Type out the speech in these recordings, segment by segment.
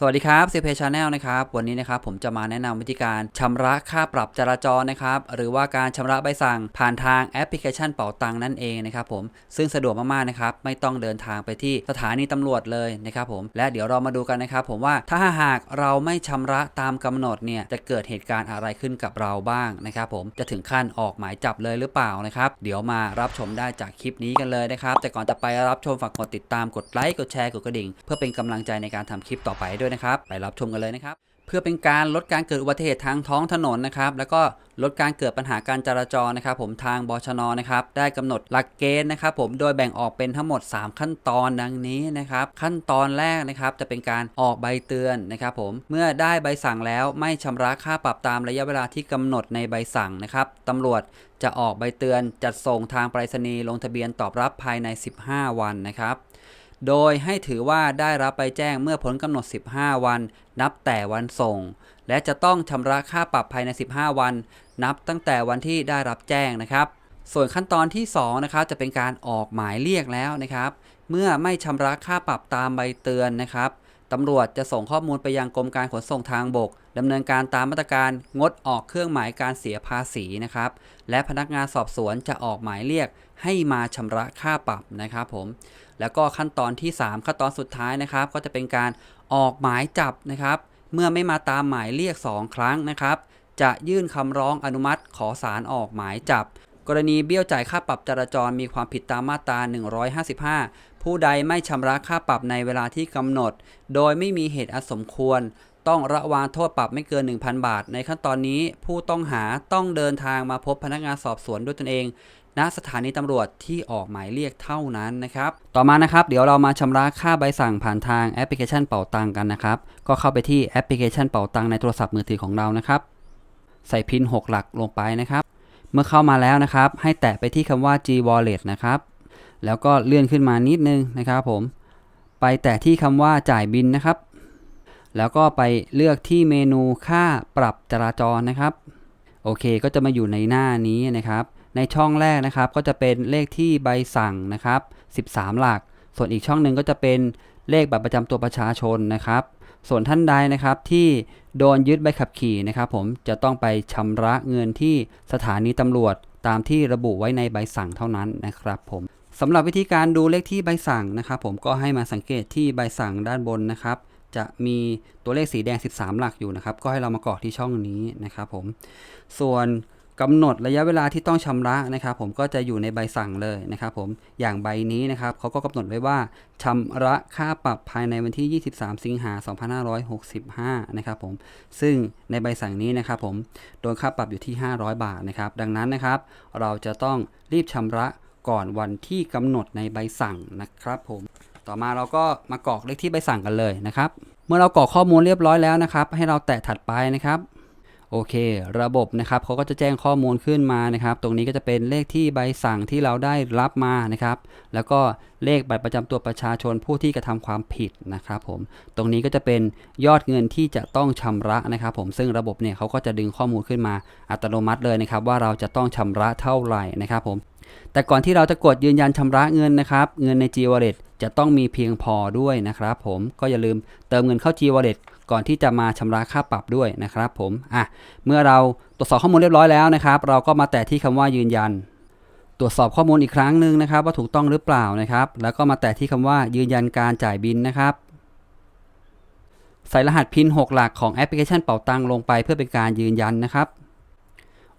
สวัสดีครับซีเพชาแนลนะครับวันนี้นะครับผมจะมาแนะนำวิธีการชำระค่าปรับจราจรนะครับหรือว่าการชำระใบสั่งผ่านทางแอปพลิเคชันเป๋าตังนั่นเองนะครับผมซึ่งสะดวกมากๆนะครับไม่ต้องเดินทางไปที่สถานีตำรวจเลยนะครับผมและเดี๋ยวเรามาดูกันนะครับผมว่าถ้าหากเราไม่ชำระตามกำหนดเนี่ยจะเกิดเหตุการณ์อะไรขึ้นกับเราบ้างนะครับผมจะถึงขั้นออกหมายจับเลยหรือเปล่านะครับเดี๋ยวมารับชมได้จากคลิปนี้กันเลยนะครับแต่ก่อนจะไปรับชมฝากกดติดตามกดไลค์กดแชร์กดกระดิ่ง เพื่อเป็นกำลังใจในการทำคลิปต่อไปด้วยนะครับ ไปรับชมกันเลยนะครับ เพื่อเป็นการลดการเกิดอุบัติเหตุทางท้องถนนนะครับ แล้วก็ลดการเกิดปัญหาการจราจรนะครับ ผมทางบชนนะครับ ได้กำหนดหลักเกณฑ์นะครับ ผมโดยแบ่งออกเป็นทั้งหมด 3 ขั้นตอนดังนี้นะครับ ขั้นตอนแรกนะครับ จะเป็นการออกใบเตือนนะครับ ผมเมื่อได้ใบสั่งแล้วไม่ชำระค่าปรับตามระยะเวลาที่กำหนดในใบสั่งนะครับตำรวจจะออกใบเตือนจัดส่งทางไปรษณีย์ลงทะเบียนตอบรับภายใน 15 วันนะครับ โดยให้ถือว่าได้รับใบแจ้งเมื่อพ้นกำหนด 15 วัน นับแต่วันส่ง และจะต้องชำระค่าปรับภายใน 15 วัน นับตั้งแต่วันที่ได้รับแจ้งนะครับ ส่วนขั้นตอนที่2นะครับจะเป็นการออกหมายเรียกแล้วนะครับ เมื่อไม่ชำระค่าปรับตามใบเตือนนะครับ ตำรวจจะส่งข้อมูลไปยังกรมการขนส่งทางบกดำเนินการตามมาตรการงดออกเครื่องหมายการเสียภาษีนะครับ และพนักงานสอบสวนจะออกหมายเรียกให้มาชำระค่าปรับนะครับผมแล้วก็ขั้นตอนที่ 3 ขั้นตอนสุดท้ายนะครับ ก็จะเป็นการออกหมายจับนะครับ เมื่อไม่มาตามหมายเรียก 2 ครั้งนะครับ จะยื่นคำร้องอนุมัติขอสารออกหมายจับกรณีเบี้ยวจ่ายค่าปรับจราจรมีความผิดตามมาตรา 155 ผู้ใดไม่ชำระค่าปรับในเวลาที่กำหนด โดยไม่มีเหตุอสมควร ต้องระวางโทษปรับไม่เกิน 1,000 บาท ในขั้นตอนนี้ผู้ต้องหาต้องเดินทางมาพบพนักงานสอบสวนด้วยตนเองณสถานีตำรวจที่ออกหมายเรียกเท่านั้นนะครับ ต่อมานะครับ เดี๋ยวเรามาชำระค่าใบสั่งผ่านทางแอปพลิเคชันเป่าตังกันนะครับ ก็เข้าไปที่แอปพลิเคชันเป่าตังในโทรศัพท์มือถือของเรานะครับ ใส่พิน 6 หลักลงไปนะครับ เมื่อเข้ามาแล้วนะครับ ให้แตะไปที่คำว่า G Wallet นะครับ แล้วก็เลื่อนขึ้นมานิดนึงนะครับผม ไปแตะที่คำว่าจ่ายบินนะครับ แล้วก็ไปเลือกที่เมนูค่าปรับจราจรนะครับ โอเคก็จะมาอยู่ในหน้านี้นะครับ ในช่องแรกนะครับก็จะเป็นเลขที่ใบสั่งนะครับ 13 หลัก ส่วนอีกช่องหนึ่งก็จะเป็นเลขบัตรประจำตัวประชาชนนะครับ ส่วนท่านใดนะครับที่โดนยึดใบขับขี่นะครับผมจะต้องไปชำระเงินที่สถานีตำรวจตามที่ระบุไว้ในใบสั่งเท่านั้นนะครับผม สำหรับวิธีการดูเลขที่ใบสั่งนะครับ ผมก็ให้มาสังเกตที่ใบสั่งด้านบนนะครับ จะมีตัวเลขสีแดง 13 หลักอยู่นะครับ ก็ให้เรามากรอกที่ช่องนี้นะครับ ผม ส่วนกำหนดระยะเวลาที่ต้องชำระนะครับ ผมก็จะอยู่ในใบสั่งเลยนะครับ ผมอย่างใบนี้นะครับเขาก็กำหนดไว้ว่าชำระค่าปรับภายในวันที่ 23 สิงหา 2565 นะครับ ผมซึ่งในใบสั่งนี้นะครับผมโดนค่าปรับอยู่ที่ 500 บาทนะครับ ดังนั้นนะครับ เราจะต้องรีบชำระ ก่อนวันที่กำหนดในใบสั่งนะครับผม ต่อมาเราก็มากรอกเลขที่ใบสั่งกันเลยนะครับ เมื่อเรากรอกข้อมูลเรียบร้อยแล้วนะครับ ให้เราแตะถัดไปนะครับโอเค ระบบนะครับเขาก็จะแจ้งข้อมูลขึ้นมานะครับ ตรงนี้ก็จะเป็นเลขที่ใบสั่งที่เราได้รับมานะครับ แล้วก็เลขบัตรประจำตัวประชาชนผู้ที่กระทำความผิดนะครับผม ตรงนี้ก็จะเป็นยอดเงินที่จะต้องชำระนะครับ ผม ซึ่งระบบเนี่ยเขาก็จะดึงข้อมูลขึ้นมาอัตโนมัติเลยนะครับ ว่าเราจะต้องชำระเท่าไหร่นะครับ ผม แต่ก่อนที่เราจะกดยืนยันชำระเงินนะครับ เงินใน G Wallet จะต้องมีเพียงพอด้วยนะครับผมก็อย่าลืมเติมเงินเข้า G Wallet ก่อนที่จะมาชำระค่าปรับด้วยนะครับผมอะเมื่อเราตรวจสอบข้อมูลเรียบร้อยแล้วนะครับ เราก็มาแตะที่คำว่ายืนยัน ตรวจสอบข้อมูลอีกครั้งหนึ่งนะครับ ว่าถูกต้องหรือเปล่านะครับ แล้วก็มาแตะที่คำว่ายืนยันการจ่ายบินนะครับใส่รหัสพิน 6 หลักของแอปพลิเคชันเป่าตังลงไปเพื่อเป็นการยืนยันนะครับ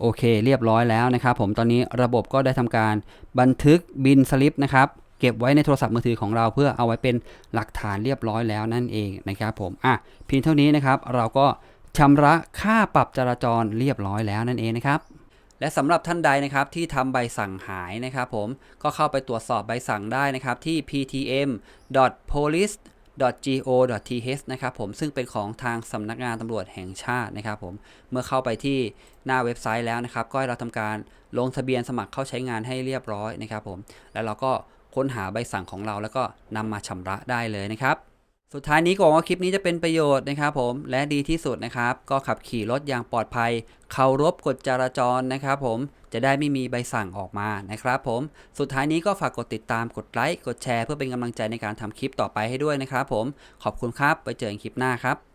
โอเคเรียบร้อยแล้วนะครับผมตอนนี้ระบบก็ได้ทำการบันทึกบินสลิปนะครับเก็บไว้ในโทรศัพท์มือถือของเราเพื่อเอาไว้เป็นหลักฐานเรียบร้อยแล้วนั่นเองนะครับผมอะเพียงเท่านี้นะครับเราก็ชำระค่าปรับจราจรเรียบร้อยแล้วนั่นเองนะครับและสำหรับท่านใดนะครับที่ทำใบสั่งหายนะครับผมก็เข้าไปตรวจสอบใบสั่งได้นะครับที่ ptm.police go.th นะครับผมซึ่งเป็นของทางสำนักงานตำรวจแห่งชาตินะครับผมเมื่อเข้าไปที่หน้าเว็บไซต์แล้วนะครับ ก็ให้เราทำการลงทะเบียนสมัครเข้าใช้งานให้เรียบร้อยนะครับผมแล้วเราก็ค้นหาใบสั่งของเราแล้วก็นำมาชำระได้เลยนะครับ สุดท้ายนี้ก็หวังว่าคลิปนี้จะเป็นประโยชน์นะครับผมและดีที่สุดนะครับ ก็ขับขี่รถอย่างปลอดภัย เคารพกฎจราจรนะครับผมจะได้ไม่มีใบสั่งออกมานะครับผมสุดท้ายนี้ก็ฝากกดติดตามกดไลค์กดแชร์ เพื่อเป็นกำลังใจในการทำคลิปต่อไปให้ด้วยนะครับผมขอบคุณครับไปเจอกันคลิปหน้าครับ